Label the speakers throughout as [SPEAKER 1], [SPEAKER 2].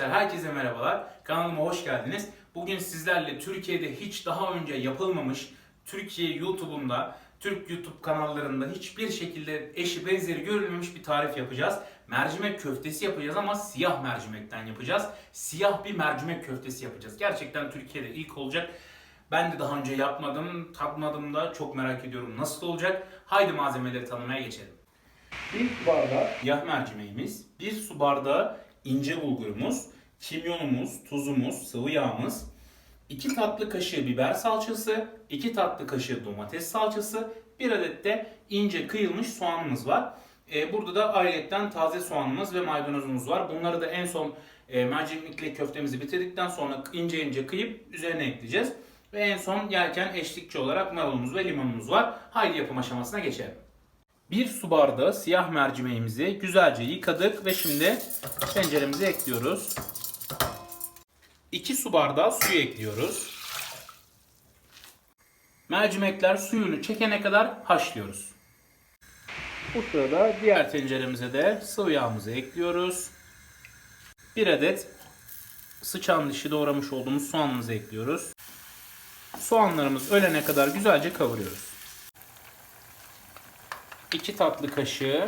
[SPEAKER 1] Herkese merhabalar. Kanalıma hoş geldiniz. Bugün sizlerle Türkiye'de hiç daha önce yapılmamış, Türkiye YouTube'unda, Türk YouTube kanallarında hiçbir şekilde eşi benzeri görülmemiş bir tarif yapacağız. Mercimek köftesi yapacağız ama siyah mercimekten yapacağız. Siyah bir mercimek köftesi yapacağız. Gerçekten Türkiye'de ilk olacak. Ben de daha önce yapmadım, tatmadım da çok merak ediyorum nasıl olacak. Haydi malzemeleri tanımaya geçelim. Bir su bardağı siyah mercimeğimiz, bir su bardağı ince bulgurumuz, kimyonumuz, tuzumuz, sıvı yağımız, 2 tatlı kaşığı biber salçası, 2 tatlı kaşığı domates salçası, 1 adet de ince kıyılmış soğanımız var. Ee, burada da ayrıyetten taze soğanımız ve maydanozumuz var. Bunları da en son e, mercimekli köftemizi bitirdikten sonra ince ince kıyıp üzerine ekleyeceğiz. Ve en son yerken eşlikçi olarak marulumuz ve limonumuz var. Haydi yapım aşamasına geçelim. Bir su bardağı siyah mercimeğimizi güzelce yıkadık ve şimdi tenceremize ekliyoruz. 2 su bardağı suyu ekliyoruz. Mercimekler suyunu çekene kadar haşlıyoruz. Bu sırada diğer tenceremize de sıvı yağımızı ekliyoruz. 1 adet sıçan dişi doğramış olduğumuz soğanımızı ekliyoruz. Soğanlarımız ölene kadar güzelce kavuruyoruz. 2 tatlı kaşığı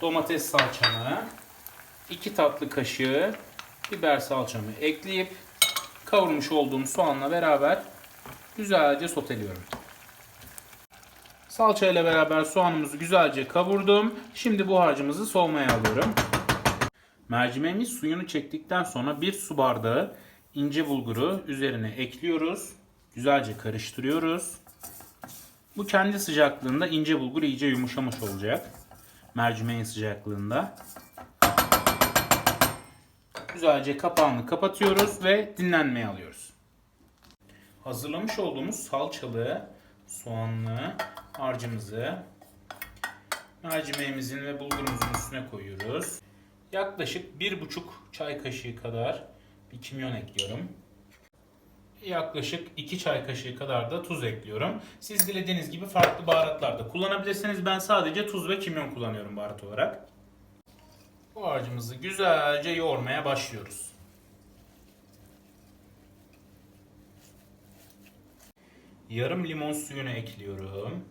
[SPEAKER 1] domates salçamı, 2 tatlı kaşığı biber salçamı ekleyip kavurmuş olduğum soğanla beraber güzelce soteliyorum. Salça ile beraber soğanımızı güzelce kavurdum. Şimdi bu harcımızı soğumaya alıyorum. Mercimeğimiz suyunu çektikten sonra bir su bardağı ince bulguru üzerine ekliyoruz. Güzelce karıştırıyoruz. Bu kendi sıcaklığında ince bulgur iyice yumuşamış olacak. Mercimeğin sıcaklığında. Güzelce kapağını kapatıyoruz ve dinlenmeye alıyoruz. Hazırlamış olduğumuz salçalı, soğanlı harcımızı mercimeğimizin ve bulgurumuzun üstüne koyuyoruz. Yaklaşık 1,5 çay kaşığı kadar bir kimyon ekliyorum. Yaklaşık 2 çay kaşığı kadar da tuz ekliyorum. Siz dilediğiniz gibi farklı baharatlar da kullanabilirsiniz. Ben sadece tuz ve kimyon kullanıyorum baharat olarak. Bu harcımızı güzelce yoğurmaya başlıyoruz. Yarım limon suyunu ekliyorum.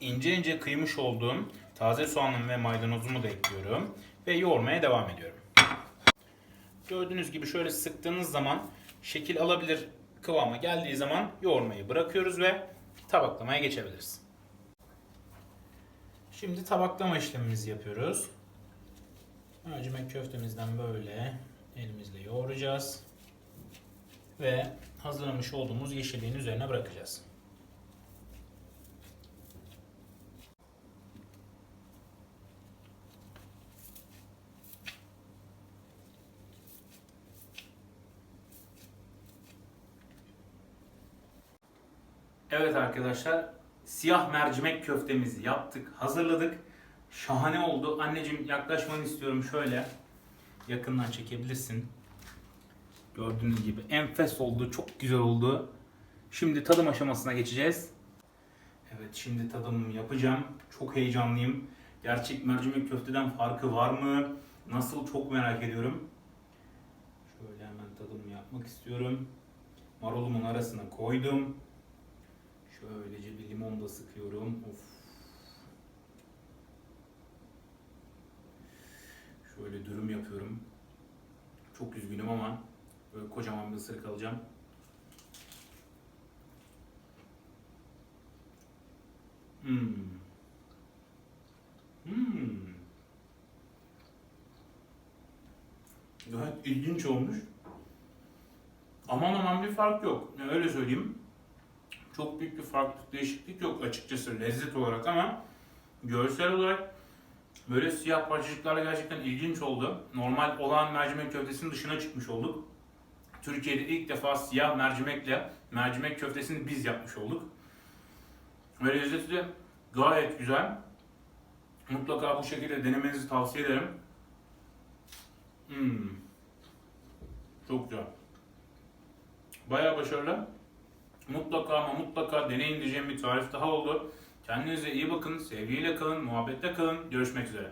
[SPEAKER 1] İnce ince kıymış olduğum taze soğanım ve maydanozumu da ekliyorum. Ve yoğurmaya devam ediyorum. Gördüğünüz gibi şöyle sıktığınız zaman şekil alabilir kıvama geldiği zaman yoğurmayı bırakıyoruz ve tabaklamaya geçebiliriz. Şimdi tabaklama işlemimizi yapıyoruz. Mercimek köftemizden böyle elimizle yoğuracağız. Ve hazırlamış olduğumuz yeşilliğin üzerine bırakacağız. Evet arkadaşlar, siyah mercimek köftemizi yaptık, hazırladık. Şahane oldu. Anneciğim yaklaşmanı istiyorum şöyle. Yakından çekebilirsin. Gördüğünüz gibi enfes oldu, çok güzel oldu. Şimdi tadım aşamasına geçeceğiz. Evet, şimdi tadımımı yapacağım. Çok heyecanlıyım. Gerçek mercimek köfteden farkı var mı? Nasıl çok merak ediyorum. Şöyle hemen tadımı yapmak istiyorum. Marulumun arasına koydum. Şöylece bir limon da sıkıyorum. Of. Şöyle dürüm yapıyorum. Çok üzgünüm ama böyle kocaman bir ısırık alacağım. Hmm. Hmm. Gayet ilginç olmuş. Aman aman bir fark yok. Yani öyle söyleyeyim çok büyük bir farklılık, değişiklik yok açıkçası lezzet olarak ama görsel olarak böyle siyah parçacıklarla gerçekten ilginç oldu. Normal olan mercimek köftesinin dışına çıkmış olduk. Türkiye'de ilk defa siyah mercimekle mercimek köftesini biz yapmış olduk. Ve lezzeti de gayet güzel. Mutlaka bu şekilde denemenizi tavsiye ederim. Hmm. Çok güzel. Bayağı başarılı. Mutlaka ama mutlaka deneyin diyeceğim bir tarif daha oldu. Kendinize iyi bakın, sevgiyle kalın, muhabbette kalın. Görüşmek üzere.